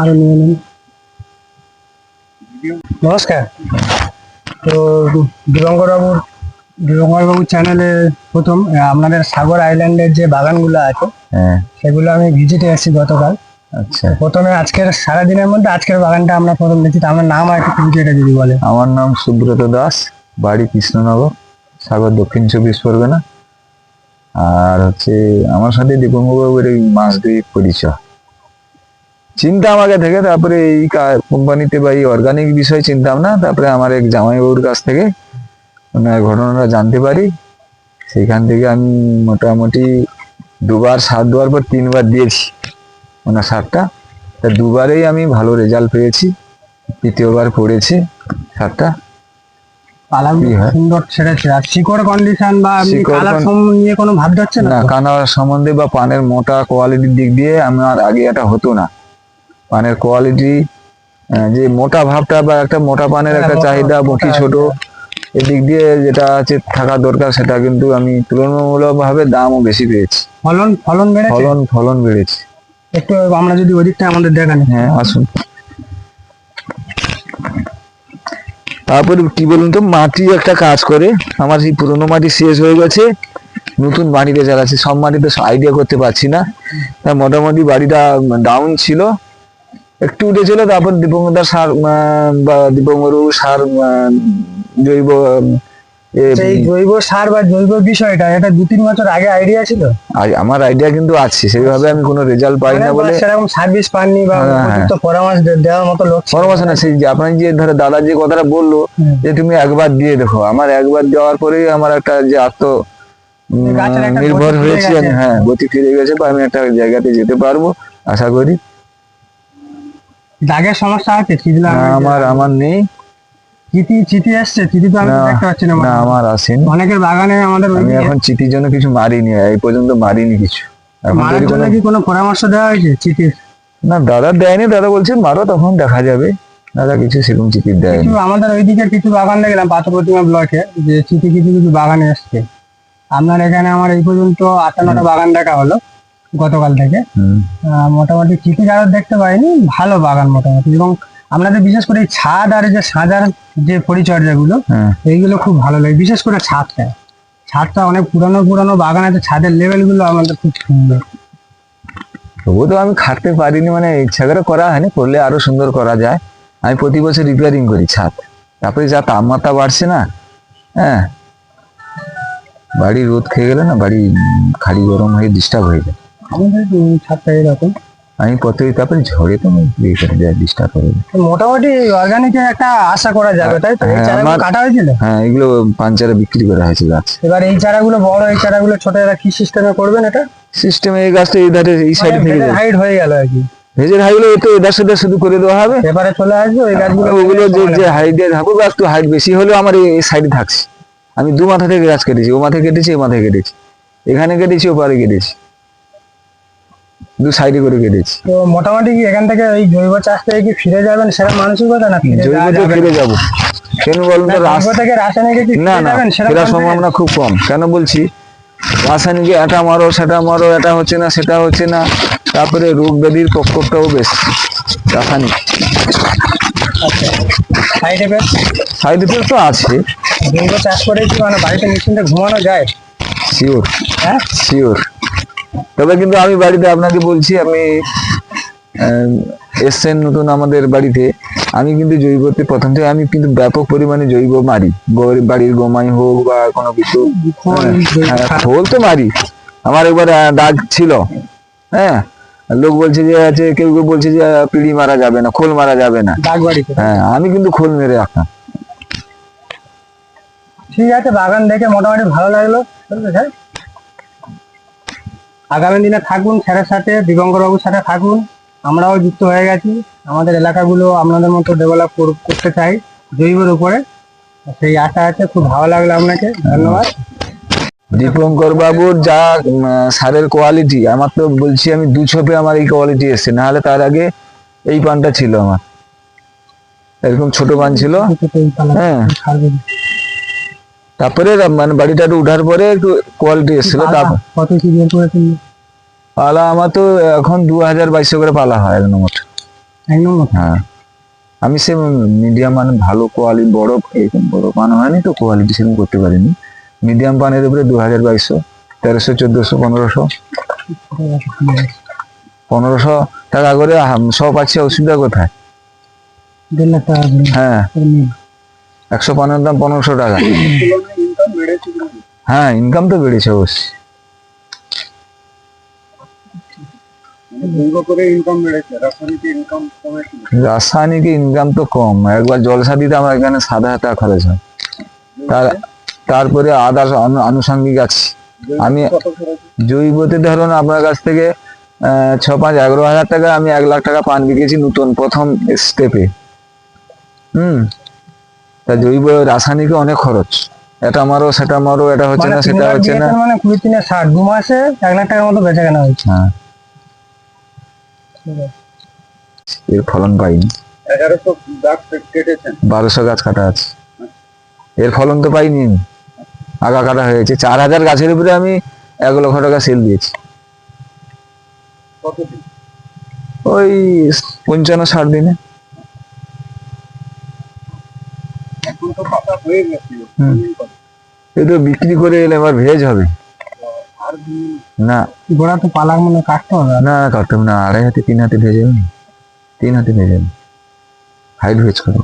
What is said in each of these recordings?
আরও নিয়ে নিন। নমস্কার। তো দিবঙ্কর বাবুর দিবঙ্কর বাবুর চ্যানেলে প্রথম আপনাদের সাগর আইল্যান্ডের যে বাগানগুলো আছে হ্যাঁ। সেগুলো আমি ভিজিটে এসেছি গতকাল। আচ্ছা। প্রথমে আজকের সারাদিনের মধ্যে আজকের বাগানটা আমরা প্রথম দেখছি তো আমার নাম আর একটু পরিচয়টা যদি বলে আমার নাম সুব্রত দাস বাড়ি কৃষ্ণনগর সাগর দক্ষিণ চব্বিশ পরগনা। আর হচ্ছে আমার সাথে দীপঙ্কবাবুর এই মাস দুই পরিচয়। চিন্তা আমাকে থেকে তারপরে এই কোম্পানিতে বা এই অর্গানিক বিষয়ে চিন্তাম না তারপরে আমার এক জামাইবাবুর কাছ থেকে ওনার ঘটনাটা জানতে পারি। সেইখান থেকে আমি মোটামুটি দুবার সার দেওয়ার পর তিনবার দিয়েছি ওনার সারটা। তা দুবারেই আমি ভালো রেজাল্ট পেয়েছি। তৃতীয়বার পড়েছি সারটা। সুন্দর ছেড়েছে। আর শিকড় কন্ডিশন বা শিকড় কালার নিয়ে কোনো না? কানার সম্বন্ধে বা পানের মোটা কোয়ালিটির দিক দিয়ে আমার আগে এটা হতো না। পানের কোয়ালিটি যে মোটা ভাবটা বা একটা মোটা পানের হ্যাঁ, একটা চাহিদা মুখি মোটা ছোট এদিক দিয়ে যেটা আছে থাকা দরকার সেটা কিন্তু আমি তুলনামূলক ভাবে দামও বেশি পেয়েছি। ফলন ফলন বেড়েছে? ফলন ফলন বেড়েছে। একটু আমরা যদি ওদিকটা আমাদের দেখান। হ্যাঁ আসুন। তারপরে কি বলুন তো মাটি একটা কাজ করে। আমার সেই পুরোনো মাটি শেষ হয়ে গেছে। নতুন মাটিতে চালাচ্ছি সব মাটিতে আইডিয়া করতে পারছি না। মোটামুটি বাড়িটা ডাউন ছিল। একটু উঠেছিল তারপর দীপঙ্কর সার বা দীপঙ্কর সার জৈব জৈব সার বা জৈব বিষয়টা এটা দু তিন বছর আগে আইডিয়া ছিল? আমার আইডিয়া কিন্তু আছে সেইভাবে আমি কোনো রেজাল্ট পাই না মানে বলে সেরকম সার্ভিস পাননি বা হ্যাঁ, হ্যাঁ। উপযুক্ত পরামর্শ দেওয়ার মতো লোক পরামর্শ না। সেই যে আপনার যে ধরে দাদা যে কথাটা বলল যে তুমি একবার দিয়ে দেখো আমার একবার দেওয়ার পরেই আমার একটা যে আত্ম নির্ভর হয়েছে হ্যাঁ গতি ফিরে গেছে বা আমি একটা জায়গাতে যেতে পারব আশা করি। দাগের সমস্যা আছে আমার আমার নেই। চিঠি চিঠি আসছে চিঠি তো আমি দেখতে পাচ্ছি না না আমার আসেনি। অনেকের বাগানে আমাদের আমি এখন চিঠির জন্য কিছু মারিনি এই পর্যন্ত মারিনি কিছু। মারার জন্য কি কোনো পরামর্শ দেওয়া হয়েছে চিঠির? না দাদা দেয়নি দাদা বলছে মারো তখন দেখা যাবে। দাদা কিছু সেরকম চিঠির দেয়নি। কিছু আমাদের ওইদিকে কিছু বাগান দেখলাম পাথর প্রতিমা ব্লকে যে চিঠি কিছু কিছু বাগানে আসছে আপনার এখানে আমার এই পর্যন্ত আটান্নটা বাগান দেখা হলো। গতকাল থেকে। মোটামুটি চিঠি কারোর দেখতে পাইনি ভালো বাগান মোটামুটি। এবং আপনাদের বিশেষ করে এই ছাদ আর যে সাজার যে পরিচর্যাগুলো হ্যাঁ। এইগুলো খুব ভালো লাগে বিশেষ করে ছাদটা। ছাদটা অনেক পুরানো পুরানো বাগান আছে ছাদের লেভেলগুলো আমাদের খুব সুন্দর। তবুও তো আমি খাটতে পারিনি মানে ইচ্ছা করে করা হয়নি করলে আরও সুন্দর করা যায়। আমি প্রতি বছর রিপেয়ারিং করি ছাদ। তারপরে যা তাপমাত্রা বাড়ছে না হ্যাঁ। বাড়ি রোদ খেয়ে গেলে না বাড়ি খালি গরম হয়ে ডিস্টার্ব হয়ে যায়। আমাদের ছাদটা এরকম। আমি প্রত্যেক তারপরে ঝড়ে তো করে ডিস্টার্ব হয়ে তো মোটামুটি অর্গানিকে একটা আশা করা যাবে তাই তো? এই হ্যাঁ, চারাগুলো কাটা হয়েছিল? হ্যাঁ এগুলো পাঞ্চারে বিক্রি করা হয়েছে গাছ। এবার এই চারাগুলো বড় এই চারাগুলো ছোট এরা কি সিস্টেমে করবেন এটা? সিস্টেমে এই গাছটা এই ধারে এই সাইড থেকে যায় হাইট হয়ে গেল আর কি। ভেজের হাইগুলো তো এদার সাথে শুধু করে দেওয়া হবে। পেপারে চলে আসবে ওই গাছগুলো ওগুলো যে যে হাইটে থাকুক বা একটু হাইট বেশি হলেও আমার এই সাইডে থাকছে আমি দু মাথা থেকে গাছ কেটেছি ও মাথায় কেটেছি এ মাথায় কেটেছি। এখানে কেটেছি ও পারে কেটেছি। দু সাইডে করে কেটেছি তো মোটামুটি কি এখান থেকে এই জৈব চাষ থেকে কি ফিরে যাবেন সেটা মানসিকতা না যাওয়া ফিরে যাব। কেন বলুন তো জৈব রাস- থেকে রাসায়নিকে না না সেটা সম্ভাবনা খুব কম। কেন বলছি? রাসায়নিকে এটা মারো সেটা মারো এটা হচ্ছে না সেটা হচ্ছে না। তারপরে রোগ ব্যাধির প্রকোপটাও বেশ রাসায়নিক। সাইড এফেক্ট সাইড এফেক্ট তো আছে। জৈব চাষ করে কি মানে বাড়িতে নিশ্চিন্তে ঘুমানো যায়? শিওর হ্যাঁ? শিওর তবে কিন্তু আমি বাড়িতে আপনাকে বলছি আমি এসছেন নতুন আমাদের বাড়িতে। আমি কিন্তু জৈবতে প্রথম থেকে আমি কিন্তু ব্যাপক পরিমাণে জৈব মারি। বাড়ির গোমাই হোক বা কোনো কিছু খোল, হ্যাঁ, হ্যাঁ, তো মারি। আমার একবার দাগ ছিল হ্যাঁ লোক বলছে যে আছে কেউ কেউ বলছে যে পিড়ি মারা যাবে না খোল মারা যাবে না। হ্যাঁ আমি কিন্তু খোল মেরে রাখতাম। ঠিক আছে বাগান দেখে মোটামুটি ভালো লাগল। আগামী দিনে থাকুন স্যারের সাথে দিগঙ্কর বাবুর সাথে থাকুন। আমরাও যুক্ত হয়ে গেছি। আমাদের এলাকাগুলো আপনাদের মতো ডেভেলপ করতে চাই। জৈবের উপরে। সেই আশা আছে খুব ভালো লাগল আপনাকে। ধন্যবাদ। দীপঙ্কর বাবুর যা সারের কোয়ালিটি আমার তো বলছি আমি দু ছোপে আমার এই কোয়ালিটি এসছে। না হলে তার আগে এই পানটা ছিল আমার। এরকম ছোট পান ছিল। হ্যাঁ। তারপরে মানে বাড়িটা একটু উঠার পরে একটু কোয়ালিটি এসেছিল কত করেছেন? পালা আমার তো এখন দু হাজার বাইশশো করে পালা হয় এক নম্বর। এক নম্বর? হ্যাঁ। আমি সে মিডিয়াম মানে ভালো কোয়ালিটি বড় এরকম বড় পান হয়নি তো কোয়ালিটি সেরকম করতে পারিনি। মিডিয়াম পানের উপরে দু হাজার বাইশশো তেরোশো চোদ্দোশো পনেরোশো। পনেরোশো টাকা করে সব আছে অসুবিধা কোথায়? হ্যাঁ। একশো পানের দাম পনেরোশো টাকা। হ্যাঁ ইনকাম তো বেড়েছে অবশ্যই। রাসায়নিক ইনকাম তো কম। একবার জলসা দিতে আমার এখানে সাত হাজার টাকা খরচ হয়। তার তারপরে আদার্স আনুষঙ্গিক আছে। আমি জৈবতে ধরুন আপনার কাছ থেকে ছ পাঁচ, এগারো হাজার টাকা আমি এক লাখ টাকা পান বিকেছি নতুন প্রথম স্টেপে হুম? তা জৈব রাসায়নিকে অনেক খরচ। এটা মারো সেটা মারো এটা হচ্ছে মানে না সেটা হচ্ছে না। মানে কুড়ি তিনে ষাট দু মাসে এক লাখ টাকার মতো বেচা কেনা হয়েছে। হ্যাঁ। এর ফলন পাইনি। এগারোশো গাছ কেটেছেন বারোশো গাছ কাটা আছে। এর ফলন তো পাইনি আগা কাটা হয়েছে। চার হাজার গাছের উপরে আমি এক লক্ষ টাকা সেল দিয়েছি। ওই পঞ্চান্ন ষাট দিনে। এখন তো পাতা হয়ে গেছে হুম। বিক্রি করে এলে এবার ভেজ হবে। না। গোড়া তো পালাক মানে কাটতে হবে। না কাটতে না আড়াই হাতে তিন হাতে ভেজে হবে। তিন হাতে ভেজে হবে। হাইট ভেজ করব।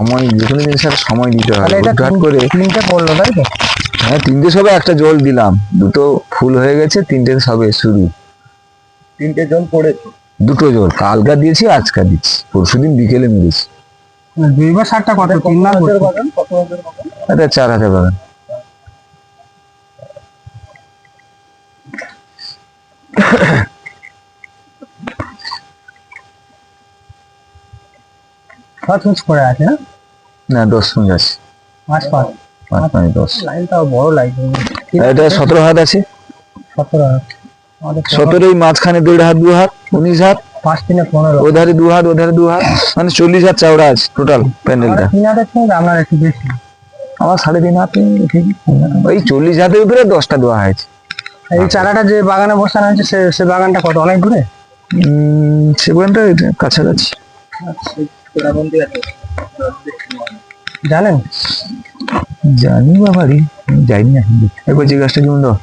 সময় যে কোনো জিনিসের সময় দিতে হবে। হুটহাট করে তিনটে পড়ল তাই তো? হ্যাঁ তিনটে সবে একটা জল দিলাম। দুটো ফুল হয়ে গেছে তিনটে সবে শুরু। তিনটে জল পড়েছে। দুটো জল কালকা দিয়েছি আজকা দিচ্ছি। পরশুদিন বিকেলে মেরেছি মানে সারটা কত? তিন মাস হাজার বাগান হাজার বাগান এটা চার হাতে বাগান পাঁচ করে আছে না না দশ আছে। পাঁচ পাঁচ। পাঁচ পাঁচ দশ। বড় এটা সতেরো হাত আছে। সতেরো আমাদের সতেরোই মাঝখানে দেড় হাত দু হাত উনিশ হাত পাঁচ তিনে পনেরো। ও ধারে দু হাত ও ধারে দু হাত মানে চল্লিশ হাত চওড়া আছে টোটাল প্যান্ডেলটা। তিন আপনার একটু বেশি। আমার সাড়ে তিন হাতে ওই চল্লিশ হাতের উপরে দশটা দেওয়া হয়েছে। এই চারাটা যে বাগানে বসানো হয়েছে সে সে বাগানটা কত? অনেক দূরে? এটা কাছাকাছি। জানেন? জানি বা বাড়ি আমি যাইনি এখন। একবার জিজ্ঞাসা জীবন দাও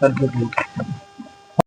contribute